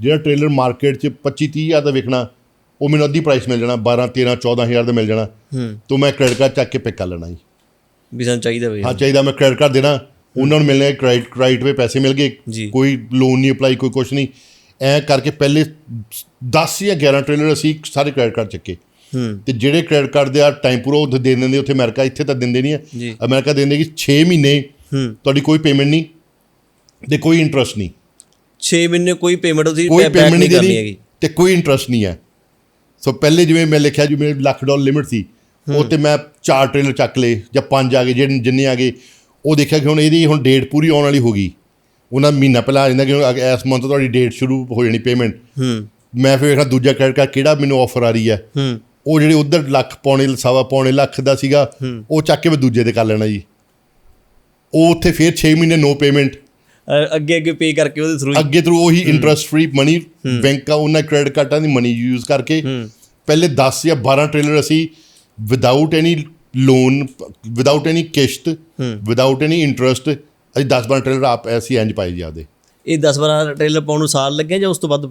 ਜਿਹੜਾ trailer market 'ਚ 25 30 ਹਜ਼ਾਰ ਦਾ ਵਿਕਣਾ ਉਹ ਮੈਨੂੰ ਅੱਧੀ ਪ੍ਰਾਈਸ ਮਿਲ ਜਾਣਾ 12 13 14 ਹਜ਼ਾਰ ਦਾ ਮਿਲ ਜਾਣਾ ਹੂੰ। ਤੋਂ ਮੈਂ ਕ੍ਰੈਡਿਟ ਕਾਰਡ ਚੱਕ ਕੇ ਪਿਕ ਕਰ ਲੈਣਾ ਜੀ। ਵੀ ਸਾਨੂੰ ਚਾਹੀਦਾ ਵੀ ਹਾਂ ਚਾਹੀਦਾ ਮੈਂ ਕ੍ਰੈਡਿਟ ਕਾਰਡ ਦੇਣਾ ਉਹਨਾਂ ਨੂੰ ਮਿਲਣੇ ਕ੍ਰੈਡਿਟ ਕ੍ਰੈਡਿਟ ਵੇ ਪੈਸੇ ਮਿਲ ਗਏ। ਕੋਈ ਲੋਨ ਨਹੀਂ ਅਪਲਾਈ ਕੋਈ ਕੁਛ ਨਹੀਂ। ਐ ਕਰਕੇ ਪਹਿਲੇ 10 ਜਾਂ 11 ਟ੍ਰੇਲਰ ਅਸੀਂ ਸਾਰੇ ਕ੍ਰੈਡਿਟ ਕਾਰਡ ਚੱਕੇ। ਹੂੰ। ਤੇ ਜਿਹੜੇ ਕ੍ਰੈਡਿਟ ਕਾਰਡ ਦੇ ਆ ਟਾਈਮ ਪੂਰਾ ਉੱਥੇ ਦੇ ਦਿੰਦੇ ਉੱਥੇ ਅਮਰੀਕਾ ਇੱਥੇ ਤਾਂ ਦਿੰਦੇ ਨਹੀਂ। ਹੈ ਅਮਰੀਕਾ ਦਿੰਦੇ ਕਿ 6 ਮਹੀਨੇ ਹੂੰ। ਤੁਹਾਡੀ ਕੋਈ ਪੇਮੈਂਟ ਨਹੀਂ ਤੇ ਕੋਈ ਇੰਟਰਸਟ ਨਹੀਂ। 6 ਮਹੀਨੇ ਕੋਈ ਪੇਮੈਂਟ ਉਹਦੀ ਕੋਈ ਪੇਮੈਂਟ ਨਹੀਂ ਕਰਨੀ ਹੈਗੀ। ਤੇ ਕੋਈ ਇੰਟਰਸਟ ਨਹੀਂ ਹੈ। ਸੋ ਪਹਿਲੇ ਜਿਵੇਂ ਮੈਂ ਲਿਖਿਆ ਜੀ ਮੇਰੇ ਲੱਖ ਡਾਲਰ ਲਿਮਿਟ ਸੀ ਉਹ ਤੇ ਮੈਂ ਚਾਰ ਟ੍ਰੇਲਰ ਚੱਕ ਲਏ ਜਾਂ ਪੰਜ ਆ ਗਏ ਜਿਹੜੇ ਜਿੰਨੇ ਆ ਗਏ ਉਹ ਦੇਖਿਆ ਕਿ ਹੁਣ ਇਹਦੀ ਹੁਣ ਡੇਟ ਪੂਰੀ ਆਉਣ ਵਾਲੀ ਹੋ ਗਈ। ਉਹਨਾਂ ਮਹੀਨਾ ਪਹਿਲਾਂ ਆ ਜਾਂਦਾ ਕਿ ਇਸ ਮੰਥ ਤੁਹਾਡੀ ਡੇਟ ਸ਼ੁਰੂ ਹੋ ਜਾਣੀ ਪੇਮੈਂਟ ਹੂੰ। ਮੈਂ ਫਿਰ ਵੇਖਿਆ ਦੂਜਾ ਕ੍ਰੈਡਿਟ ਕਾਰਡ ਕਿਹੜਾ ਮੈਨੂੰ ਆਫਰ ਆ ਰਹੀ ਹੈ? ਹੂੰ। ਉਹ ਜਿਹੜੇ ਉਧਰ ਲੱਖ ਪੌਣੇ ਸਵਾ ਪੌਣੇ ਲੱਖ ਦਾ ਸੀਗਾ ਉਹ ਚੱਕ ਕੇ ਮੈਂ ਦੂਜੇ ਤੇ ਕਰ ਲੈਣਾ ਜੀ। ਉਹ ਉੱਥੇ ਫਿਰ 6 ਮਹੀਨੇ ਨੋ ਪੇਮੈਂਟ ਅੱਗੇ ਅੱਗੇ ਪੇ ਕਰਕੇ ਉਹਦੇ ਥਰੂ ਅੱਗੇ ਥਰੂ ਉਹੀ ਇੰਟਰਸਟ ਫ੍ਰੀ ਮਨੀ ਬੈਂਕਾਂ ਉਹਨਾਂ ਕ੍ਰੈਡਿਟ ਕਾਰਡਾਂ ਦੀ ਮਨੀ ਯੂਜ਼ ਕਰਕੇ ਪਹਿਲੇ 10 ਜਾਂ 12 ਟ੍ਰੇਲਰ ਅਸੀਂ without any loan without any ਕਿਸ਼ਤ ਵਿਦਆਊਟ ਐਨੀ ਇੰਟਰਸਟ ਅਸੀਂ 10 12 ਟ੍ਰੇਲਰ ਆਪ ਅਸੀਂ ਇੰਜ ਪਾਈ ਜੀ ਆਪਦੇ। ਇਹ 10 12 ਟ੍ਰੇਲਰ ਪਾਉਣ ਨੂੰ ਸਾਲ ਲੱਗਿਆ ਜਾਂ ਉਸ ਤੋਂ ਵੱਧ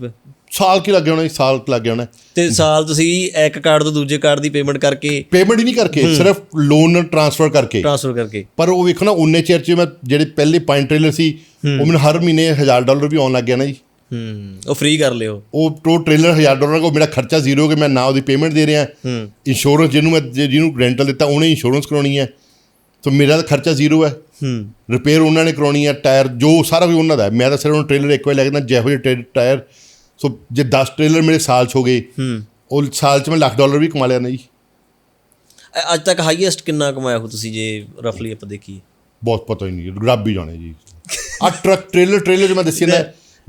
ਸਾਲ ਕੀ ਲੱਗ ਗਿਆ ਹੋਣਾ? ਜੀ, ਸਾਲ ਕੁ ਲੱਗ ਹੋਣਾ। ਤੇ ਸਾਲ ਤੁਸੀਂ ਇੱਕ ਕਾਰਡ ਤੋਂ ਦੂਜੇ ਕਾਰਡ ਦੀ ਪੇਮੈਂਟ ਕਰਕੇ ਪੇਮੈਂਟ ਹੀ ਨਹੀਂ ਕਰਕੇ ਸਿਰਫ ਲੋਨ ਟ੍ਰਾਂਸਫਰ ਕਰਕੇ। ਟ੍ਰਾਂਸਫਰ ਕਰਕੇ। ਪਰ ਉਹ ਵੇਖੋ ਨਾ ਉਨੇ ਚਿਰ ਚ ਮੈਂ ਜਿਹੜੇ ਪਹਿਲੇ ਪੰਜ ਟ੍ਰੇਲਰ ਸੀ ਉਹ ਮੈਨੂੰ ਹਰ ਮਹੀਨੇ 1000 ਡਾਲਰ ਵੀ ਆਉਣ ਲੱਗ ਗਿਆ ਨਾ ਜੀ। ਹੂੰ ਉਹ ਫ੍ਰੀ ਕਰ ਲਿਓ। ਉਹ ਟੋ ਟ੍ਰੇਲਰ 1000 ਡਾਲਰ ਕੋ ਮੇਰਾ ਖਰਚਾ ਜ਼ੀਰੋ ਕਿ ਮੈਂ ਨਾ ਉਹਦੀ ਪੇਮੈਂਟ ਦੇ ਰਿਹਾ। ਹੂੰ। ਇੰਸ਼ੋਰੈਂਸ ਜਿਹਨੂੰ ਮੈਂ ਜਿਹਨੂੰ ਰੈਂਟਲ ਦਿੱਤਾ ਉਹਨੇ ਇੰਸ਼ੋਰੈਂਸ ਕਰਾਉਣੀ ਹੈ। ਸੋ ਮੇਰਾ ਤਾਂ ਖਰਚਾ ਜ਼ੀਰੋ ਹੈ। ਹੂੰ। ਰਿਪੇਅਰ ਉਹਨਾਂ ਨੇ ਕਰਾਉਣੀ ਹੈ ਟਾਇਰ ਜੋ ਸਾਰਾ ਕੁਝ ਉਹਨਾਂ ਦਾ ਮੈਂ ਤਾਂ ਸਿਰਫ ਉਹ ਟ੍ਰੇਲਰ ਇੱਕ ਵਾਰ ਲੱਗਦਾ ਜਿਹੋ ਜਿਹੇ ਟਾਇਰ ਸੋ ਜੇ 10 ਟ੍ਰੇਲਰ ਮੇਰੇ ਸਾਲ 'ਚ ਹੋ ਗਏ ਹੂੰ। ਉਹ ਸਾਲ 'ਚ ਮੈਂ ਲੱਖ ਡਾਲਰ ਵੀ ਕਮਾ ਲਿਆ ਨਾ ਜੀ। ਅ- ਅੱਜ ਤੱਕ ਹਾਈਐਸਟ ਕਿੰਨਾ ਕਮਾਇਆ ਹੋ ਤੁਸੀਂ ਜੇ ਰਫਲੀ ਆਪਾਂ ਦੇਖੀਏ? ਬਹੁਤ ਪਤਾ ਹੀ ਨਹੀਂ ਰੱਬ ਹੀ ਜਾਣੇ ਜੀ। ਆ ਟਰੱਕ ਟ੍ਰੇਲਰ ਟ੍ਰੇਲਰ ਜੋ ਮੈਂ ਦੱਸਿਆ ਨਾ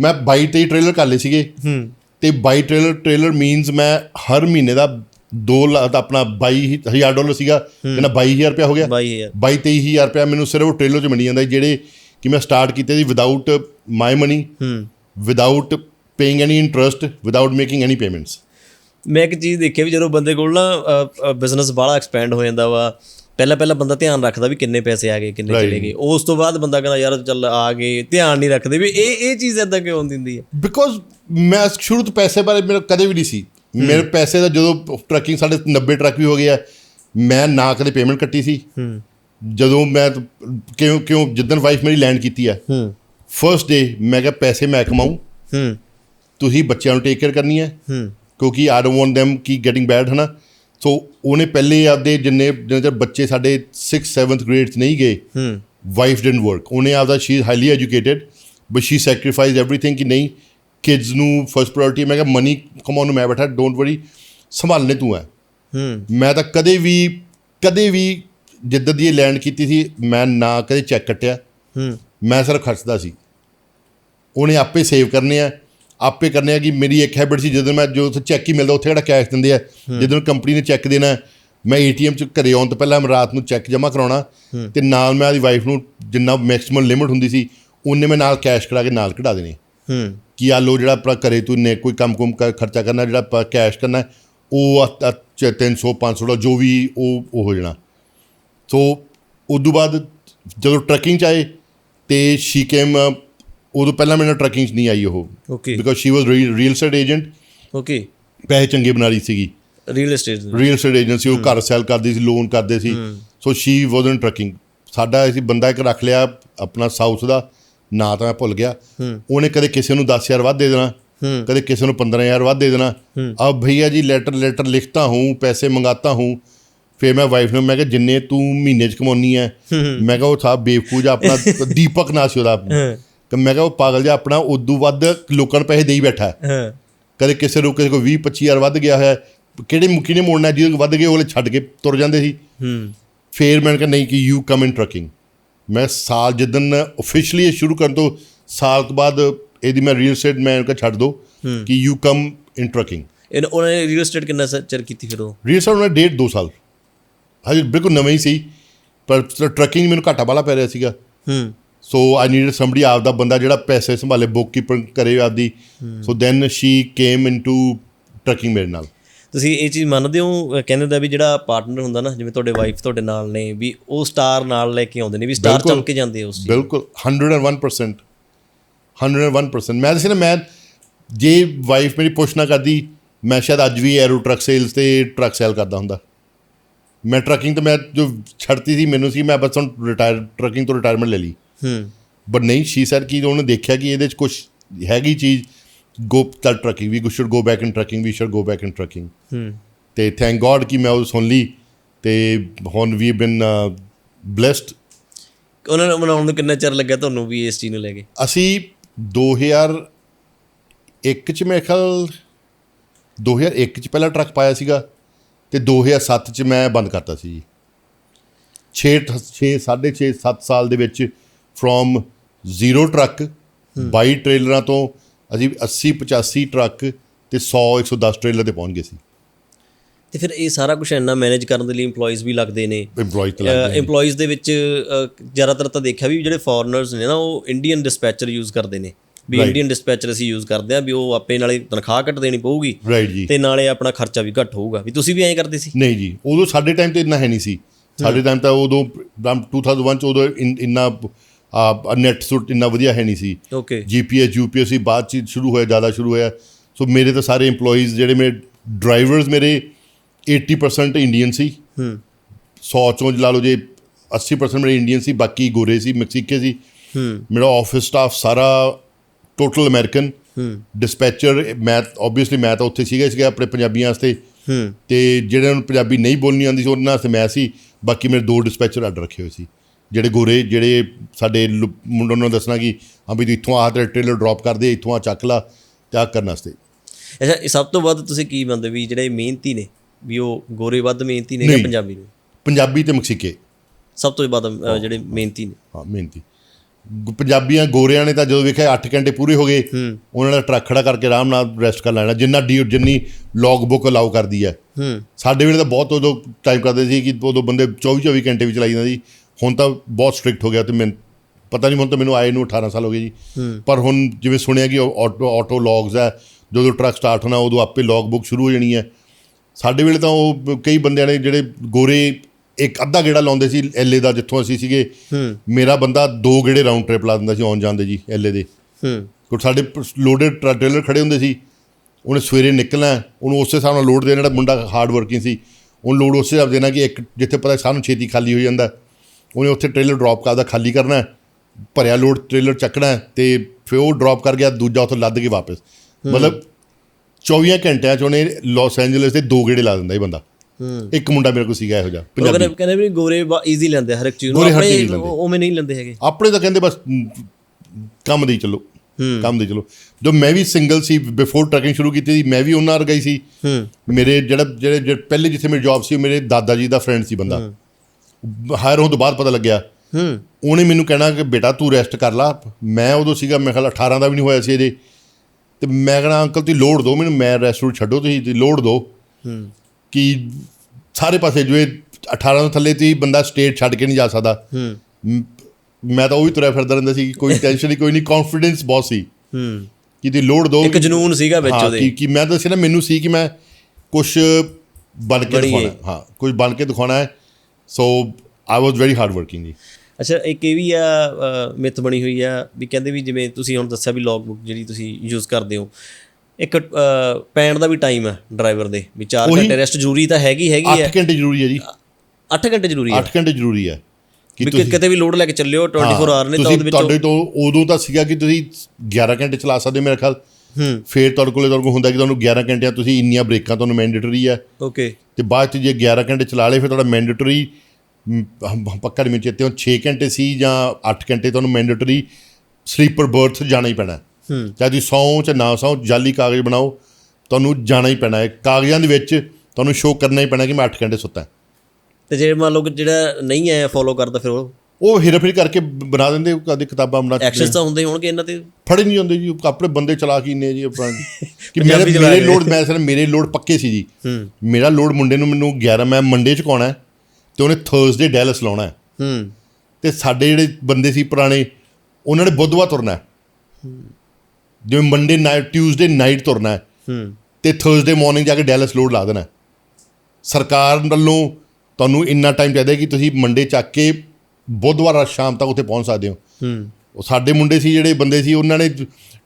ਮੈਂ 22 23 ਟ੍ਰੇਲਰ ਕਰ ਲਏ ਸੀਗੇ। ਹੂੰ। ਤੇ 22 ਟ੍ਰੇਲਰ ਟ੍ਰੇਲਰ ਮੀਨਸ ਮੈਂ ਹਰ ਮਹੀਨੇ ਦਾ 2 ਲੱਖ ਦਾ ਆਪਣਾ 22000 ਡਾਲਰ ਸੀਗਾ ਕਹਿੰਦਾ 22000 ਰੁਪਇਆ ਹੋ ਗਿਆ। 22000 22 23000 ਰੁਪਇਆ ਮੈਨੂੰ ਸਿਰਫ ਉਹ ਟ੍ਰੇਲਰ 'ਚ ਮਿਲੀ ਜਾਂਦਾ ਸੀ, ਜਿਹੜੇ ਕਿ ਮੈਂ ਸਟਾਰਟ ਕੀਤੇ ਸੀ ਵਿਦਆਊਟ ਮਾਈ ਮਨੀ ਹੂੰ। Without paying any interest without making any payments ਮੈਂ ਇੱਕ ਚੀਜ਼ ਦੇਖਿਆ ਵੀ ਜਦੋਂ ਬੰਦੇ ਕੋਲ ਨਾ ਬਿਜ਼ਨਸ ਬਾਹਲਾ ਐਕਸਪੈਂਡ ਹੋ ਜਾਂਦਾ ਵਾ ਪਹਿਲਾਂ ਪਹਿਲਾਂ ਬੰਦਾ ਧਿਆਨ ਰੱਖਦਾ ਵੀ ਕਿੰਨੇ ਪੈਸੇ ਆ ਗਏ ਕਿੰਨੇ. ਚਲੇ ਗਏ। ਉਸ ਤੋਂ ਬਾਅਦ ਬੰਦਾ ਕਹਿੰਦਾ ਯਾਰ ਚੱਲ ਆ ਗਏ। ਧਿਆਨ ਨਹੀਂ ਰੱਖਦੇ ਵੀ ਇਹ ਇਹ ਚੀਜ਼ ਇਦਾਂ ਕਿਉਂ ਹੁੰਦੀ ਹੁੰਦੀ ਹੈ ਬਿਕੋਜ਼ ਮੈਂ ਸ਼ੁਰੂ ਤੋਂ ਪੈਸੇ ਬਾਰੇ ਮੇਰਾ ਕਦੇ ਵੀ ਨਹੀਂ ਸੀ। ਮੇਰੇ ਪੈਸੇ ਦਾ ਜਦੋਂ ਟਰੱਕਿੰਗ ਸਾਡੇ 90 ਟਰੱਕ ਵੀ ਹੋ ਗਿਆ ਮੈਂ ਨਾ ਕਦੇ ਪੇਮੈਂਟ ਕੱਟੀ ਸੀ। ਹੂੰ। ਜਦੋਂ ਮੈਂ ਕਿਉਂ ਕਿਉਂ ਜਿੱਦਣ ਵਾਈਫ ਮੇਰੀ ਲੈਂਡ ਕੀਤੀ ਹੂੰ। ਫਰਸਟ ਡੇ ਮੈਂ ਕਿਹਾ ਪੈਸੇ ਮੈਂ ਕਮਾਊਂ। ਹੂੰ। ਤੁਸੀਂ ਬੱਚਿਆਂ ਨੂੰ ਟੇਕ ਕੇਅਰ ਕਰਨੀ ਹੈ ਹੂੰ ਕਿਉਂਕਿ ਆਈ ਡੋਨਟ ਵਾਂਟ them ਕੀ ਗੈਟਿੰਗ ਬੈਡ ਹਨਾ ਸੋ ਉਹਨੇ ਪਹਿਲੇ ਆਪਦੇ ਜਿੰਨੇ ਜਿੰਨੇ ਚਿਰ ਬੱਚੇ ਸਾਡੇ 6th 7th ਗ੍ਰੇਡ 'ਚ ਨਹੀਂ ਗਏ ਹੂੰ ਵਾਈਫ ਡਿਡਨਟ ਵਰਕ ਉਹਨੇ ਆਪਦਾ she is highly educated but she sacrifice everything ਕਿ ਨਹੀਂ ਕਿਡਸ ਨੂੰ ਫਰਸਟ ਪ੍ਰਾਇੋਰਟੀ ਮੈਂ ਕਿਹਾ ਮਨੀ ਕਮਾਉਣ ਨੂੰ ਮੈਂ ਬੈਠਾ ਡੋਂਟ ਵਰੀ ਸੰਭਾਲਨੇ ਤੂੰ ਹੈ ਹੂੰ ਮੈਂ ਤਾਂ ਕਦੇ ਵੀ ਕਦੇ ਵੀ ਜਿੱਦਾਂ ਦੀ ਇਹ ਲੈਂਡ ਕੀਤੀ ਸੀ ਮੈਂ ਨਾ ਕਦੇ ਚੈੱਕ ਕੱਟਿਆ ਹੂੰ ਮੈਂ ਸਿਰਫ ਖਰਚਦਾ ਸੀ ਉਹਨੇ ਆਪੇ ਸੇਵ ਕਰਨੇ ਆ ਆਪੇ ਕਰਨੇ ਆ ਕਿ ਮੇਰੀ ਇੱਕ ਹੈਬਿਟ ਸੀ ਜਦੋਂ ਮੈਂ ਜੋ ਉੱਥੇ ਚੈੱਕ ਹੀ ਮਿਲਦਾ ਉੱਥੇ ਕਿਹੜਾ ਕੈਸ਼ ਦਿੰਦੇ ਆ? ਜਦੋਂ ਕੰਪਨੀ ਨੇ ਚੈੱਕ ਦੇਣਾ ਮੈਂ ਏਟੀਐਮ ਚ ਘਰੇ ਆਉਣ ਤੋਂ ਪਹਿਲਾਂ ਮੈਂ ਰਾਤ ਨੂੰ ਚੈੱਕ ਜਮ੍ਹਾਂ ਕਰਾਉਣਾ ਤੇ ਨਾਲ ਮੈਂ ਆਦੀ ਵਾਈਫ ਨੂੰ ਜਿੰਨਾ ਮੈਕਸਿਮਮ ਲਿਮਿਟ ਹੁੰਦੀ ਸੀ ਉਹਨੇ ਮੈਂ ਨਾਲ ਕੈਸ਼ ਕਰਾ ਕੇ ਨਾਲ ਕਢਾ ਦੇਣੇ। ਹੂੰ। ਕਿ ਆ ਲੋ ਜਿਹੜਾ ਆਪਣਾ ਘਰੇ ਤੂੰ ਨੇ ਕੋਈ ਕੰਮ ਕੁਮ ਕਰ ਖਰਚਾ ਕਰਨਾ ਜਿਹੜਾ ਕੈਸ਼ ਕਰਨਾ ਉਹ ਆ- ਆ ਚ- 300 500 ਦਾ ਜੋ ਵੀ ਉਹ ਉਹ ਹੋ ਜਾਣਾ। ਸੋ ਉਦੋਂ ਬਾਅਦ ਜਦੋਂ ਟਰੱਕਿੰਗ ਚ ਆਏ ਤੇ ਸ਼ੀ ਕੇਮ ਉਦੋਂ ਪਹਿਲਾਂ ਮੈਨੂੰ ਟਰੱਕਿੰਗ 'ਚ ਨਹੀਂ ਆਈ ਉਹ okay because she was real estate agent okay ਪੈਸੇ ਚੰਗੇ ਬਣਾ ਰਹੀ ਸੀਗੀ। Real estate real estate agency ਉਹ ਘਰ ਸੈਲ ਕਰਦੀ ਸੀ ਲੋਨ ਕਰਦੇ ਸੀ। ਸੋ ਸ਼ੀ ਵਾਸਨਟ ਟਰੱਕਿੰਗ ਸਾਡਾ ਅਸੀਂ ਬੰਦਾ ਇੱਕ ਰੱਖ ਲਿਆ ਆਪਣਾ ਸਾਊਥ ਦਾ ਨਾਂ ਤਾਂ ਮੈਂ ਭੁੱਲ ਗਿਆ। ਉਹਨੇ ਕਦੇ ਕਿਸੇ ਨੂੰ 10000 ਵੱਧ ਦੇ ਦੇਣਾ ਕਦੇ ਕਿਸੇ ਨੂੰ 15000 ਵੱਧ ਦੇ ਦੇਣਾ। ਅਬ ਭਈਆ ਜੀ ਲੈਟਰ ਲੈਟਰ ਲਿਖਤਾ ਹੂੰ ਪੈਸੇ ਮੰਗਾਤਾ ਹੂੰ। ਫਿਰ ਮੈਂ ਵਾਈਫ ਨੂੰ ਮੈਂ ਕਿਹਾ ਜਿੰਨੇ ਤੂੰ ਮਹੀਨੇ ਚ ਕਮਾਉਣੀ ਹੈ? ਮੈਂ ਕਿਹਾ ਉਹ ਸਾਬ ਬੇਵਕੂਜ ਆਪਣਾ ਦੀਪਕ ਨਾ ਸੀ ਉਹਦਾ। ਕਿ ਮੈਂ ਕਿਹਾ ਉਹ ਪਾਗਲ ਜਿਹਾ ਆਪਣਾ ਉਦੋਂ ਵੱਧ ਲੋਕਾਂ ਨੂੰ ਪੈਸੇ ਦੇਈ ਬੈਠਾ ਹੈ। ਕਦੇ ਕਿਸੇ ਨੂੰ ਕਿਸੇ ਕੋ 20 25000 ਵੱਧ ਗਿਆ ਹੈ। ਕਿਹੜੇ ਮੁਕੀ ਨੇ ਮੋੜਨਾ ਜਿਹਦੇ ਵੱਧ ਗਏ ਉਹ ਵਾਲੇ ਛੱਡ ਕੇ ਤੁਰ ਜਾਂਦੇ ਸੀ। ਹੂੰ। ਫੇਰ ਮੈਂ ਕਿਹਾ ਨਹੀਂ ਕਿ ਯੂ ਕਮ ਇਨ ਟਰੱਕਿੰਗ ਮੈਂ ਸਾਲ ਜਿੱਦਨ ਆਫੀਸ਼ੀਅਲੀ ਸ਼ੁਰੂ ਕਰਨ ਤੋਂ ਸਾਲ ਤੋਂ ਬਾਅਦ ਇਹਦੀ ਮੈਂ ਰੀਅਲ estate ਮੈਂ ਕਿਹਾ ਛੱਡ ਦੋ ਕਿ ਯੂ ਕਮ ਇਨ ਟਰੱਕਿੰਗ ਇਹਨਾਂ ਉਹਨੇ ਰੀਅਲ ਏਸਟੇਟ ਕਿੰਨਾ ਚਿਰ ਕੀਤੀ ਫਿਰ ਉਹ? ਰੀਅਲ estate ਉਹਨੇ ਡੇਢ ਦੋ ਸਾਲ। ਹਜੇ ਬਿਲਕੁਲ ਨਵੇਂ ਹੀ ਸੀ। ਪਰ ਟਰੱਕਿੰਗ ਮੈਨੂੰ ਘਾਟਾ ਵਾਲਾ ਪੈ ਰਿਹਾ ਸੀਗਾ। ਹੂੰ। ਸੋ ਆਈ ਨੀਡਡ ਸਮਬਡੀ ਆਪਦਾ ਬੰਦਾ ਜਿਹੜਾ ਪੈਸੇ ਸੰਭਾਲੇ ਬੁੱਕ ਕੀਪਰ ਕਰੇ ਆਪਦੀ। So then she came into trucking ਮੇਰੇ ਨਾਲ। ਤੁਸੀਂ ਇਹ ਚੀਜ਼ ਮੰਨਦੇ ਹੋ ਕਹਿੰਦੇ ਦਾ ਵੀ ਜਿਹੜਾ ਪਾਰਟਨਰ ਹੁੰਦਾ ਨਾ ਜਿਵੇਂ ਤੁਹਾਡੇ ਵਾਈਫ ਤੁਹਾਡੇ ਨਾਲ ਨੇ ਵੀ ਉਹ ਸਟਾਰ ਨਾਲ ਲੈ ਕੇ ਆਉਂਦੇ ਨੇ ਵੀ ਸਟਾਰ। ਚਮਕ ਕੇ ਜਾਂਦੇ ਆ ਉਸ ਚੀਜ਼ ਬਿਲਕੁਲ 101% 101% ਮੈਂ ਦੱਸਿਆ ਨਾ ਮੈਂ ਜੇ ਵਾਈਫ ਮੇਰੀ ਪੁੱਛ ਨਾ ਕਰਦੀ ਮੈਂ ਸ਼ਾਇਦ ਅੱਜ ਵੀ ਐਰੋ ਟਰੱਕ ਸੇਲਸ ਤੇ ਟਰੱਕ ਸੇਲ ਕਰਦਾ ਹੁੰਦਾ। ਮੈਂ ਟਰੱਕਿੰਗ ਤਾਂ ਮੈਂ ਜੋ ਛੱਡਤੀ ਸੀ ਮੈਨੂੰ ਸੀ ਮੈਂ ਬਸ ਹੁਣ ਰਿਟਾਇਰ ਟਰੱਕਿੰਗ ਤੋਂ ਰਿਟਾਇਰਮੈਂਟ ਲੈ ਲਈ। ਹੂੰ। ਬਟ ਨਹੀਂ ਸ਼ੀ ਸੈਡ ਕਿ ਉਹਨੇ ਦੇਖਿਆ ਕਿ ਇਹਦੇ 'ਚ ਕੁਝ ਹੈਗੀ ਚੀਜ਼। ਗੋ ਤਰ trucking we should go back in trucking we should go back in trucking ਹੂੰ। ਤੇ ਥੈਂਕ ਗੋਡ ਕਿ ਮੈਂ ਉਹ ਸੁਣ ਲਈ ਤੇ ਹੁਣ ਵੀ ਬੀਨ ਬlesed ਉਹਨਾਂ ਨੂੰ ਮਨਾਉਣ ਨੂੰ ਕਿੰਨਾ ਚਿਰ ਲੱਗਿਆ ਤੁਹਾਨੂੰ ਵੀ ਇਸ ਚੀਜ਼ ਨੂੰ ਲੈ ਕੇ? ਅਸੀਂ 2001 ਚ ਮੇਰੇ ਖਿਆਲ 2001 ਚ ਪਹਿਲਾ ਟਰੱਕ ਪਾਇਆ ਸੀਗਾ ਤੇ 2007 ਚ ਮੈਂ ਬੰਦ ਕਰਤਾ ਸੀ। ਜੀ 6 6 6.5 7 ਸਾਲ ਦੇ ਵਿੱਚ ਫਰੋਮ ਜ਼ੀਰੋ ਟਰੱਕ 22 ਟ੍ਰੇਲਰਾਂ ਤੋਂ ਅਸੀਂ 80 85 ਟਰੱਕ ਤੇ 100 110 ਟ੍ਰੇਲਰ ਤੇ ਪਹੁੰਚ ਗਏ ਸੀ। ਤੇ ਫਿਰ ਇਹ ਸਾਰਾ ਕੁਝ ਇੰਨਾ ਮੈਨੇਜ ਕਰਨ ਦੇ ਲਈ EMPLOYEES ਵੀ ਲੱਗਦੇ ਨੇ। EMPLOYEES ਦੇ ਵਿੱਚ ਜ਼ਿਆਦਾਤਰ ਤਾਂ ਦੇਖਿਆ ਵੀ ਜਿਹੜੇ ਫੋਰਨਰਸ ਨੇ ਨਾ ਉਹ ਇੰਡੀਅਨ ਡਿਸਪੈਚਰ ਯੂਜ਼ ਕਰਦੇ ਨੇ। ਵੀ ਇੰਡੀਅਨ ਡਿਸਪੈਚਰ ਅਸੀਂ ਯੂਜ਼ ਕਰਦੇ ਆ ਵੀ ਉਹ ਆਪੇ ਨਾਲੇ ਤਨਖਾਹ ਘੱਟ ਦੇਣੀ ਪਊਗੀ ਤੇ ਨਾਲੇ ਆਪਣਾ ਖਰਚਾ ਵੀ ਘੱਟ ਹੋਊਗਾ। ਵੀ ਤੁਸੀਂ ਵੀ ਐਂ ਕਰਦੇ ਸੀ? ਨਹੀਂ ਜੀ ਉਦੋਂ ਸਾਡੇ ਟਾਈਮ ਤੇ ਇੰਨਾ ਹੈ ਨਹੀਂ ਸੀ। ਸਾਡੇ ਟਾਈਮ ਤਾਂ ਉਦੋਂ ਅਮ 2001 ਚ ਉਦੋਂ ਇਨ- ਇੰਨਾ ਨੈਟ ਸੁੱਟ ਇੰਨਾ ਵਧੀਆ ਹੈ ਨਹੀਂ ਸੀ। ਓਕੇ ਜੀਪੀਐਸ ਯੂਪੀਐਸ ਹੀ ਬਾਅਦ ਚ ਸ਼ੁਰੂ ਹੋਇਆ ਜ਼ਿਆਦਾ ਸ਼ੁਰੂ ਹੋਇਆ। ਸੋ ਮੇਰੇ ਤਾਂ ਸਾਰੇ EMPLOYEES ਜਿਹੜੇ ਮੇਰੇ ਡਰਾਈਵਰਸ ਮੇਰੇ 80% ਇੰਡੀਅਨ ਸੀ। ਹੂੰ। 100 ਚੋਂ ਲਾ ਲਓ ਜੇ 80% ਮੇਰੇ ਇੰਡੀਅਨ ਸੀ ਬਾਕੀ ਗੋਰੇ ਸੀ ਮੈਕਸੀਕੇ ਸੀ। ਹੂੰ। ਮੇਰਾ ਆਫਿਸ ਸਟਾਫ ਸਾਰਾ ਟੋਟਲ ਅਮਰੀਕਨ ਹੂੰ। ਡਿਸਪੈਚਰ ਮੈਂ ਆਬਵੀਅਸਲੀ ਮੈਂ ਤਾਂ ਉੱਥੇ ਸੀਗਾ ਸੀਗਾ ਆਪਣੇ ਪੰਜਾਬੀਆਂ ਵਾਸਤੇ। ਹੂੰ। ਤੇ ਜਿਹੜਿਆਂ ਨੂੰ ਪੰਜਾਬੀ ਨਹੀਂ ਬੋਲਣੀ ਆਉਂਦੀ ਸੀ ਉਹਨਾਂ ਵਾਸਤੇ ਮੈਂ ਸੀ। ਬਾਕੀ ਮੇਰੇ ਦੋ ਡਿਸਪੈਚਰ ਅੱਡ ਰੱਖੇ ਹੋਏ ਸੀ। ਜਿਹੜੇ ਗੋਰੇ ਜਿਹੜੇ ਸਾਡੇ ਮੁੰਡਿਆਂ ਨੂੰ ਦੱਸਣਾ ਕਿ ਹਾਂ ਵੀ ਤੂੰ ਇੱਥੋਂ ਆਹ ਤੇਰਾ ਟ੍ਰੇਲਰ ਡ੍ਰੌਪ ਕਰ ਦੇ ਇੱਥੋਂ ਆ ਚੱਕ ਲਾ ਤੇ ਆਹ ਕਰਨ ਵਾਸਤੇ। ਅੱਛਾ ਇਹ ਸਭ ਤੋਂ ਵੱਧ ਤੁਸੀਂ ਕੀ ਮੰਨਦੇ ਵੀ ਜਿਹੜੇ ਮਿਹਨਤੀ ਨੇ ਵੀ ਉਹ ਗੋਰੇ ਵੱਧ ਮਿਹਨਤੀ ਨੇ ਜਾਂ। ਪੰਜਾਬੀ ਨੇ? ਪੰਜਾਬੀ ਤੇ ਮਕਸੀਕੇ। ਸਭ ਤੋਂ ਵੱਧ ਜਿਹੜੇ ਮਿਹਨਤੀ ਨੇ। ਹਾਂ ਮਿਹਨਤੀ। ਪੰਜਾਬੀਆਂ ਗੋਰਿਆਂ ਨੇ ਤਾਂ ਜਦੋਂ ਵੇਖਿਆ 8 ਘੰਟੇ ਪੂਰੇ ਹੋ ਗਏ ਉਹਨਾਂ ਨੇ ਟਰੱਕ ਖੜਾ ਕਰਕੇ ਆਰਾਮ ਨਾਲ ਰੈਸਟ ਕਰ ਲੈਣਾ ਜਿੰਨਾ ਡੀ ਜਿੰਨੀ ਲੌਗ ਬੁੱਕ ਅਲਾਉ ਕਰਦੀ ਹੈ। ਹੂੰ। ਸਾਡੇ ਵੇਲੇ ਤਾਂ ਬਹੁਤ ਉਦੋਂ ਟਾਈਮ ਕਰਦੇ ਸੀ ਕਿ ਉਦੋਂ ਬੰਦੇ 24 24 ਘੰਟੇ ਵੀ ਚਲਾਈ ਜਾਂਦੇ ਸੀ। ਹੁਣ ਤਾਂ ਬਹੁਤ ਸਟ੍ਰਿਕਟ ਹੋ ਗਿਆ ਤੇ ਮੈਂ ਪਤਾ ਨਹੀਂ ਹੁਣ ਤਾਂ ਮੈਨੂੰ ਆਏ ਨੂੰ 18 ਸਾਲ ਹੋ ਗਏ ਜੀ। ਪਰ ਹੁਣ ਜਿਵੇਂ ਸੁਣਿਆ ਕਿ ਆਟੋ ਆਟੋ ਲੌਗਸ ਹੈ ਜਦੋਂ ਟਰੱਕ ਸਟਾਰਟ ਹੋਣਾ ਉਦੋਂ ਆਪੇ ਲੌਗ ਬੁੱਕ ਸ਼ੁਰੂ ਹੋ ਜਾਣੀ ਹੈ। ਸਾਡੇ ਵੇਲੇ ਤਾਂ ਉਹ ਕਈ ਬੰਦਿਆਂ ਨੇ ਜਿਹੜੇ ਗੋਰੇ ਇੱਕ ਅੱਧਾ ਗੇੜਾ ਲਾਉਂਦੇ ਸੀ ਐਲਏ ਦਾ ਜਿੱਥੋਂ ਅਸੀਂ ਸੀਗੇ। ਮੇਰਾ ਬੰਦਾ ਦੋ ਗੇੜੇ ਰਾਉਂਡ ਟ੍ਰਿਪ ਲਾ ਦਿੰਦਾ ਸੀ ਆਉਣ ਜਾਂਦੇ ਜੀ ਐਲਏ ਦੇ। ਹੂੰ। ਕਿਉਂਕਿ ਸਾਡੇ ਲੋਡਡ ਟ੍ਰੇਲਰ ਖੜੇ ਹੁੰਦੇ ਸੀ। ਉਹਨੇ ਸਵੇਰੇ ਨਿਕਲਣਾ ਉਹਨੂੰ ਉਸੇ ਹਿਸਾਬ ਨਾਲ ਲੋਡ ਦੇਣਾ ਜਿਹੜਾ ਮੁੰਡਾ ਹਾਰਡ ਵਰਕਿੰਗ ਸੀ। ਉਹਨੂੰ ਲੋਡ ਉਸੇ ਹਿਸਾਬ ਦੇਣਾ ਕਿ ਇੱਕ ਜਿੱਥੇ ਪਤਾ ਸਾਨੂੰ ਛੇਤੀ ਖਾਲੀ ਹੋ ਜਾਂਦਾ। ਉਹਨੇ ਉੱਥੇ ਟ੍ਰੇਲਰ ਡ੍ਰੌਪ ਕਰਦਾ ਖਾਲੀ ਕਰਨਾ ਹੈ, ਭਰਿਆ ਲੋਡ ਟ੍ਰੇਲਰ ਚੱਕਣਾ ਤੇ ਫਿਰ ਉਹ ਡ੍ਰੌਪ ਕਰ ਗਿਆ ਦੂਜਾ ਉੱਥੋਂ ਲੱਦ ਕੇ ਵਾਪਸ। ਮਤਲਬ 24 ਘੰਟਿਆਂ ਚ ਉਹਨੇ ਲਾਸ ਐਂਜਲਸ ਦੇ ਦੋ ਗੇੜੇ ਲਾ ਦਿੰਦਾ ਇਹ ਬੰਦਾ। ਇੱਕ ਮੁੰਡਾ ਮੇਰੇ ਕੋਲ ਸੀਗਾ ਇਹੋ ਜਿਹਾ ਪੰਜਾਬੀ ਕਹਿੰਦੇ ਕਹਿੰਦੇ ਵੀ ਗੋਰੇ ਈਜ਼ੀ ਲੈਂਦੇ ਹਰ ਇੱਕ ਚੀਜ਼ ਨੂੰ। ਆਪਣੇ। ਉਵੇਂ ਨਹੀਂ ਲੈਂਦੇ ਹੈਗੇ। ਆਪਣੇ ਤਾਂ ਕਹਿੰਦੇ ਬਸ ਕੰਮ ਦੇ ਚਲੋ ਕੰਮ ਦੇ ਚਲੋ। ਜੋ ਮੈਂ ਵੀ ਸਿੰਗਲ ਸੀ ਬਿਫੋਰ ਟਰਕਿੰਗ ਸ਼ੁਰੂ ਕੀਤੀ ਸੀ ਮੈਂ ਵੀ ਉਹਨਾਂ ਵਰਗਾ ਹੀ ਸੀ। ਮੇਰੇ ਜਿਹੜਾ ਜਿਹੜੇ ਪਹਿਲੇ ਜਿੱਥੇ ਮੇਰੀ ਜੌਬ ਸੀ ਮੇਰੇ ਦਾਦਾ ਜੀ ਦਾ ਫਰੈਂਡ ਸੀ ਬੰਦਾ। ਹਾਇਰ ਹੋਣ ਤੋਂ ਬਾਅਦ ਪਤਾ ਲੱਗਿਆ। ਹੂੰ। ਉਹਨੇ ਮੈਨੂੰ ਕਹਿਣਾ ਕਿ ਬੇਟਾ ਤੂੰ ਰੈਸਟ ਕਰ ਲਾ। ਮੈਂ ਉਦੋਂ ਸੀਗਾ ਮੇਰੇ ਖਿਆਲ 18 ਦਾ ਵੀ ਨਹੀਂ ਹੋਇਆ ਸੀ ਅਜੇ। ਤੇ ਮੈਂ ਕਹਿਣਾ ਅੰਕਲ ਤੁਸੀਂ ਲੋਡ ਦਿਓ ਮੈਨੂੰ ਮੈਂ ਰੈਸਟ ਰੂਟ ਛੱਡੋ ਤੁਸੀਂ ਲੋਡ ਦਿਓ। ਹੂੰ। ਕਿ ਸਾਰੇ ਪਾਸੇ ਜੋ ਇਹ 18 ਤੋਂ ਥੱਲੇ ਤੀ ਬੰਦਾ ਸਟੇਟ ਛੱਡ ਕੇ ਨਹੀਂ ਜਾ ਸਕਦਾ। ਹੂੰ। ਮ- ਤਾਂ ਉਹ ਵੀ ਤੁਰਿਆ ਫਿਰਦਾ ਰਹਿੰਦਾ ਸੀ ਕੋਈ ਟੈਨਸ਼ਨ ਨਹੀਂ ਕੋਈ ਨਹੀਂ ਕੌਨਫੀਡੈਂਸ ਬਹੁਤ ਸੀ। ਹੂੰ। ਕਿ ਤੁਸੀਂ ਲੋਡ ਦਿਓ। ਇੱਕ ਜਨੂਨ ਸੀਗਾ ਵਿੱਚ ਹਾਂ ਉਹਦੇ। ਕਿ ਕਿ ਮੈਂ ਤਾਂ ਸੀ ਨਾ ਮੈਨੂੰ ਸੀ ਕਿ ਮੈਂ ਕੁਝ ਬਣ ਕੇ। ਦਿਖਾਉਣਾ। ਹੈ। ਹਾਂ ਕੁਝ ਬਣ ਕੇ ਦਿਖਾਉਣਾ ਹੈ। So I was very hard working ਜੀ ਅੱਛਾ ਇੱਕ ਇਹ ਵੀ ਆ ਮਿੱਥ ਬਣੀ ਹੋਈ ਆ ਵੀ ਕਹਿੰਦੇ ਵੀ ਜਿਵੇਂ ਤੁਸੀਂ ਹੁਣ ਦੱਸਿਆ ਵੀ ਲੌਗ ਬੁੱਕ ਜਿਹੜੀ ਤੁਸੀਂ ਯੂਜ਼ ਕਰਦੇ ਹੋ ਇੱਕ ਪੈਣ ਦਾ ਵੀ ਟਾਈਮ ਹੈ ਡਰਾਈਵਰ ਦੇ ਵੀ 4 ਉਹੀ। ਘੰਟੇ ਰੈਸਟ ਜ਼ਰੂਰੀ ਤਾਂ ਹੈਗੀ ਹੈਗੀ 8 ਹੈ ਘੰਟੇ ਜ਼ਰੂਰੀ ਹੈ ਜੀ। 8 ਘੰਟੇ ਜ਼ਰੂਰੀ ਹੈ 8 ਘੰਟੇ ਜ਼ਰੂਰੀ ਹੈ ਕਿ ਕਿ- ਕਿਤੇ ਵੀ ਲੋਡ ਲੈ ਕੇ ਚੱਲਿਓ 24 ਆਵਰ ਨੇ ਤਾਂ ਤੁਸੀਂ ਉਹਦੇ ਵਿੱਚ ਤੁਹਾਡੇ ਤੋਂ ਉਦੋਂ ਤਾਂ ਸੀਗਾ ਕਿ ਤੁਸੀਂ 11 ਘੰਟੇ ਚਲਾ ਸਕਦੇ ਮੇਰੇ ਖਿਆਲ। ਹੂੰ। ਫੇਰ ਤੁਹਾਡੇ ਕੋਲੇ ਤੁਹਾਡੇ ਕੋਲ ਹੁੰਦਾ ਕਿ ਤੁਹਾਨੂੰ 11 ਘੰਟਿਆਂ ਤੁਸੀਂ ਇੰਨੀਆਂ ਬ੍ਰੇਕਾਂ ਤੁਹਾਨੂੰ ਮੈਂਡੇਟਰੀ ਹੈ ਓਕੇ ਤੇ ਬਾਅਦ ਚ ਜੇ 11 ਘੰਟੇ ਚਲਾ ਲਏ ਫਿਰ ਤੁਹਾਡਾ ਮੈਂਡੇਟਰੀ ਪੱਕਾ ਨਹੀਂ ਚੇਤੇ ਹੁਣ 6 ਘੰਟੇ ਸੀ ਜਾਂ 8 ਘੰਟੇ ਤੁਹਾਨੂੰ ਮੈਂਡੇਟਰੀ ਸਲੀਪਰ ਬਰਥ ਜਾਣਾ ਹੀ ਪੈਣਾ। ਹੂੰ। ਚਾਹੇ ਤੁਸੀਂ ਸੌਂ ਚ ਨਾ ਸੌਂ ਜਾਲੀ ਕਾਗਜ਼ ਬਣਾਓ ਤੁਹਾਨੂੰ ਜਾਣਾ ਹੀ ਪੈਣਾ ਹੈ। ਕਾਗਜ਼ਾਂ ਦੇ ਵਿੱਚ ਤੁਹਾਨੂੰ ਸ਼ੋਅ ਕਰਨਾ ਹੀ ਪੈਣਾ ਕਿ ਮੈਂ 8 ਘੰਟੇ ਸੁੱਤਾ। ਤੇ ਜੇ ਮੰਨ ਲਓ ਕਿ ਜਿਹੜਾ ਨਹੀਂ ਆਇਆ ਫੋਲੋ ਕਰਦਾ ਫਿਰ ਉਹ? ਉਹ ਹੇਰਾਫੇਰੀ ਕਰਕੇ ਬਣਾ ਦਿੰਦੇ ਉਹ ਕਦੇ ਕਿਤਾਬਾਂ ਬਣਾ ਐਕਸ਼ਨਸ ਤਾਂ ਹੁੰਦੇ ਹੀ ਹੋਣਗੇ ਇਹਨਾਂ ਤੇ। ਫੜੇ ਨਹੀਂ ਜਾਂਦੇ ਜੀ ਆਪਣੇ ਬੰਦੇ ਚਲਾ ਕੇ ਇੰਨੇ ਜੀ ਆਪਾਂ ਕਿ ਮੇਰੇ ਮੇਰੇ। ਲੋਡ ਮੈਂ ਸਰ ਮੇਰੇ ਲੋਡ ਪੱਕੇ ਸੀ ਜੀ। ਹੂੰ। ਮੇਰਾ ਲੋਡ ਮੁੰਡੇ ਨੂੰ ਮੈਨੂੰ 11 ਮੈਂ ਮੰਡੇ ਚ ਕਾਉਣਾ ਤੇ ਉਹਨੇ ਥਰਸਡੇ ਡੈਲਸ ਲਾਉਣਾ ਹੈ। ਹੂੰ। ਤੇ ਸਾਡੇ ਜਿਹੜੇ ਬੰਦੇ ਸੀ ਪੁਰਾਣੇ ਉਹਨਾਂ ਨੇ ਬੁੱਧਵਾਰ ਤੁਰਨਾ ਹੈ। ਜਿਵੇਂ ਮੰਡੇ ਨਾਈਟ ਟਿਊਜ਼ਡੇ ਨਾਈਟ ਤੁਰਨਾ ਹੈ। ਤੇ ਥਰਸਡੇ ਮਾਰਨਿੰਗ ਜਾ ਕੇ ਡੈਲਸ ਲੋਡ ਲਾ ਦੇਣਾ। ਸਰਕਾਰ ਵੱਲੋਂ ਤੁਹਾਨੂੰ ਇੰਨਾ ਟਾਈਮ ਚਾਹੀਦਾ ਕਿ ਤੁਸੀਂ ਮੰਡੇ ਚੱਕ ਕੇ ਬੁੱਧਵਾਰ ਰਾਤ ਸ਼ਾਮ ਤੱਕ ਉੱਥੇ ਪਹੁੰਚ ਸਕਦੇ ਹੋ। ਹੂੰ। ਉਹ ਸਾਡੇ ਮੁੰਡੇ ਸੀ ਜਿਹੜੇ ਬੰਦੇ ਸੀ ਉਹਨਾਂ ਨੇ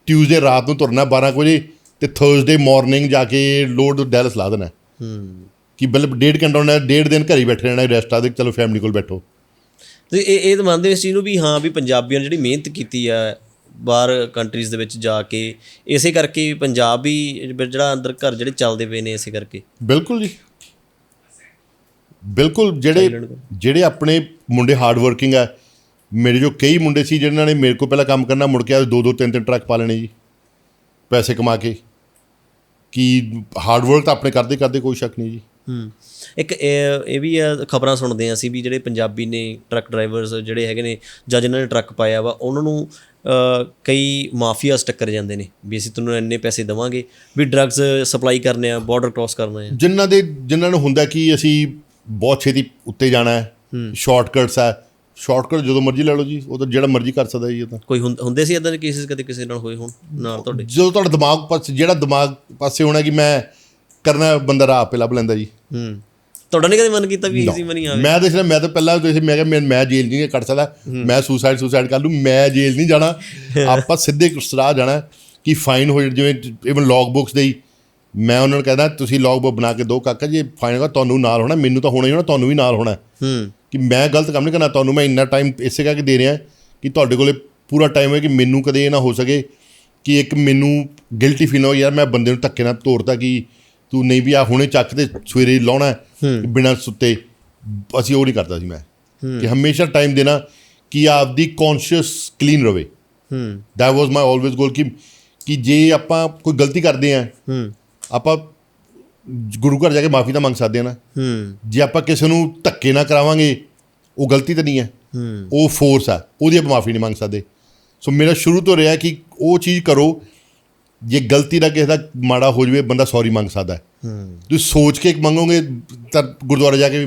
ਟਿਊਜ਼ਡੇ ਰਾਤ ਨੂੰ ਤੁਰਨਾ 12 ਕੁ ਵਜੇ ਤੇ ਥਰਸਡੇ ਮਾਰਨਿੰਗ ਜਾ ਕੇ ਲੋਡ ਡੈਲਸ ਲਾ ਦੇਣਾ। ਹੂੰ। ਕਿ ਬਲ ਡੇਢ ਘੰਟਾ ਉਹਨਾਂ ਡੇਢ ਦਿਨ ਘਰੇ ਹੀ ਬੈਠੇ ਰਹਿਣਾ ਰੈਸਟ ਆ ਦੇ ਚਲੋ ਫੈਮਿਲੀ ਕੋਲ ਬੈਠੋ। ਤੇ ਇਹ ਇਹ ਤਾਂ ਮੰਨਦੇ ਇਸ ਚੀਜ਼ ਨੂੰ ਵੀ ਹਾਂ ਵੀ ਪੰਜਾਬੀਆਂ ਨੇ ਜਿਹੜੀ ਮਿਹਨਤ ਕੀਤੀ ਆ ਬਾਹਰ ਕੰਟਰੀਜ਼ ਦੇ ਵਿੱਚ ਜਾ ਕੇ ਇਸੇ ਕਰਕੇ ਪੰਜਾਬ ਵੀ ਜਿਹੜਾ ਅੰਦਰ ਘਰ ਜਿਹੜੇ ਚੱਲਦੇ ਪਏ ਨੇ ਇਸੇ ਕਰਕੇ। ਬਿਲਕੁਲ ਜੀ। ਬਿਲਕੁਲ ਜਿਹੜੇ ਜਿਹੜੇ ਆਪਣੇ ਮੁੰਡੇ ਹਾਰਡ ਵਰਕਿੰਗ ਆ ਮੇਰੇ ਜੋ ਕਈ ਮੁੰਡੇ ਸੀ ਜਿਨ੍ਹਾਂ ਨੇ ਮੇਰੇ ਕੋਲ ਪਹਿਲਾਂ ਕੰਮ ਕਰਨਾ ਮੁੜ ਕੇ ਆ ਦੋ ਦੋ ਤਿੰਨ ਤਿੰਨ ਟਰੱਕ ਪਾ ਲੈਣੇ ਜੀ ਪੈਸੇ ਕਮਾ ਕੇ। ਕਿ ਹਾਰਡ ਵਰਕ ਤਾਂ ਆਪਣੇ ਕਰਦੇ ਕਰਦੇ ਕੋਈ ਸ਼ੱਕ ਨਹੀਂ ਜੀ। ਹੂੰ। ਇੱਕ ਇਹ ਇਹ ਵੀ ਆ ਖਬਰਾਂ ਸੁਣਦੇ ਆ ਅਸੀਂ ਵੀ ਜਿਹੜੇ ਪੰਜਾਬੀ ਨੇ ਟਰੱਕ ਡਰਾਈਵਰਸ ਜਿਹੜੇ ਹੈਗੇ ਨੇ ਜਾਂ ਜਿਨ੍ਹਾਂ ਨੇ ਟਰੱਕ ਪਾਇਆ ਵਾ ਉਹਨਾਂ ਨੂੰ ਕਈ ਮਾਫੀਆਸ ਟੱਕਰ ਜਾਂਦੇ ਨੇ ਵੀ ਅਸੀਂ ਤੁਹਾਨੂੰ ਇੰਨੇ ਪੈਸੇ ਦੇਵਾਂਗੇ ਵੀ ਡਰੱਗਸ ਸਪਲਾਈ ਕਰਨੇ ਆ ਬਾਰਡਰ ਕ੍ਰਾਸ ਕਰਨਾ ਹੈ ਜਿਨ੍ਹਾਂ ਦੇ ਜਿਨ੍ਹਾਂ ਨੂੰ ਹੁੰਦਾ ਕਿ ਅਸੀਂ ਬਹੁਤ ਛੇਤੀ ਉੱਤੇ ਜਾਣਾ ਹੈ ਸ਼ਾਰਟਕਟਸ ਹੈ। ਸ਼ਾਰਟਕਟ ਜਦੋਂ ਮਰਜ਼ੀ ਲੈ ਲਓ ਜੀ ਉਹ ਤਾਂ ਜਿਹੜਾ ਮਰਜ਼ੀ ਕਰ ਸਕਦਾ ਜੀ ਇਹ ਤਾਂ। ਕੋਈ ਹੁੰਦੇ ਸੀ ਇਦਾਂ ਦੇ ਕੇਸਿਸ ਕਦੇ ਕਿਸੇ ਨਾਲ ਹੋਏ ਹੋਣ ਨਾਲ ਤੁਹਾਡੇ? ਜਦੋਂ ਤੁਹਾਡਾ ਦਿਮਾਗ ਪਾਸੇ ਜਿਹੜਾ ਦਿਮਾਗ ਪਾਸੇ ਹੋਣਾ ਕਿ ਮੈਂ ਕਰਨਾ ਬੰਦਾ ਰਾਹ ਆਪੇ ਲੱਭ ਲੈਂਦਾ ਜੀ। ਹੂੰ। ਤੁਹਾਡਾ ਨਹੀਂ ਕਦੇ ਮਨ ਕੀਤਾ ਵੀ ਈਜ਼ੀ ਮਨੀ ਆਵੇ ਮੈਂ ਤਾਂ ਮੈਂ ਤਾਂ ਪਹਿਲਾਂ ਤੁਸੀਂ ਮੈਂ ਕਿਹਾ ਮੈਂ ਜੇਲ੍ਹ ਨਹੀਂ ਕੱਟ ਸਕਦਾ। ਮੈਂ ਸੁਸਾਈਡ ਸੁਸਾਈਡ ਕਰ ਲੂੰ ਮੈਂ ਜੇਲ੍ਹ ਨਹੀਂ ਜਾਣਾ। ਆਪਾਂ ਸਿੱਧੇ ਸਰਾਹ ਜਾਣਾ ਕਿ ਫਾਈਨ ਹੋ ਜਿਵੇਂ ਇਵਨ ਲੌਗ ਬੁੱਕਸ ਦੇ ਹੀ ਮੈਂ ਉਹਨਾਂ ਨੂੰ ਕਹਿੰਦਾ ਤੁਸੀਂ ਲੌਗ ਬੁੱਕ ਬਣਾ ਕੇ ਦੋ ਕਾਕਾ ਜੀ ਫਾਈਨ ਹੋਗਾ ਤੁਹਾਨੂੰ ਨਾਲ ਹੋਣਾ ਮੈਨੂੰ ਤਾਂ ਹੋਣਾ ਹੀ ਹੋਣਾ ਤੁਹਾਨੂੰ ਵੀ ਨਾਲ ਹੋਣਾ। ਹੂੰ। ਕਿ ਮੈਂ ਗਲਤ ਕੰਮ ਨਹੀਂ ਕਰਨਾ ਤੁਹਾਨੂੰ ਮੈਂ ਇੰਨਾ ਟਾਈਮ ਇਸੇ ਕਰਕੇ ਦੇ ਰਿਹਾ ਕਿ ਤੁਹਾਡੇ ਕੋਲੇ ਪੂਰਾ ਟਾਈਮ ਹੈ ਕਿ ਮੈਨੂੰ ਕਦੇ ਇਹ ਨਾ ਹੋ ਸਕੇ ਕਿ ਇੱਕ ਮੈਨੂੰ ਗਿਲਟੀ ਫੀਲ ਹੋ ਯਾਰ ਮੈਂ ਬੰਦੇ ਨੂੰ ਧੱਕੇ ਨਾਲ ਤੋੜਤਾ ਕਿ ਤੂੰ ਨਹੀਂ ਵੀ ਆ ਹੁਣੇ ਚੱਕ ਤੇ ਸਵੇਰੇ ਲਾਉਣਾ ਬਿਨਾਂ ਸੁੱਤੇ। ਅਸੀਂ ਉਹ ਨਹੀਂ ਕਰਦਾ ਸੀ ਮੈਂ। ਕਿ ਹਮੇਸ਼ਾ ਟਾਈਮ ਦੇਣਾ ਕਿ ਆਪਦੀ ਕੌਨਸ਼ੀਅਸ ਕਲੀਨ ਰਵੇ। ਹੂੰ। ਦੈਟ ਵਾਸ ਮਾਈ ਆਲਵੇਜ਼ ਗੋਲ ਕਿ ਕਿ ਜੇ ਆਪਾਂ ਕੋਈ ਗਲਤੀ ਕਰਦੇ ਆ ਹੂੰ। ਆਪਾਂ ਗੁਰੂ ਘਰ ਜਾ ਕੇ ਮਾਫੀ ਤਾਂ ਮੰਗ ਸਕਦੇ ਆ ਨਾ। ਹੂੰ। ਜੇ ਆਪਾਂ ਕਿਸੇ ਨੂੰ ਧੱਕੇ ਨਾ ਕਰਾਵਾਂਗੇ ਉਹ ਗਲਤੀ ਤਾਂ ਨਹੀਂ ਹੈ। ਹੂੰ। ਉਹ ਫੋਰਸ ਆ ਉਹਦੀ ਆਪਾਂ ਮਾਫੀ ਨਹੀਂ ਮੰਗ ਸਕਦੇ। ਸੋ ਮੇਰਾ ਸ਼ੁਰੂ ਤੋਂ ਰਿਹਾ ਕਿ ਉਹ ਚੀਜ਼ ਕਰੋ ਜੇ ਗਲਤੀ ਦਾ ਕਿਸੇ ਦਾ ਮਾੜਾ ਹੋ ਜਵੇ ਬੰਦਾ ਸੌਰੀ ਮੰਗ ਸਕਦਾ ਹੈ। ਹੂੰ। ਤੁਸੀਂ ਸੋਚ ਕੇ ਮੰਗੋਗੇ ਤਾਂ ਗੁਰਦੁਆਰੇ ਜਾ ਕੇ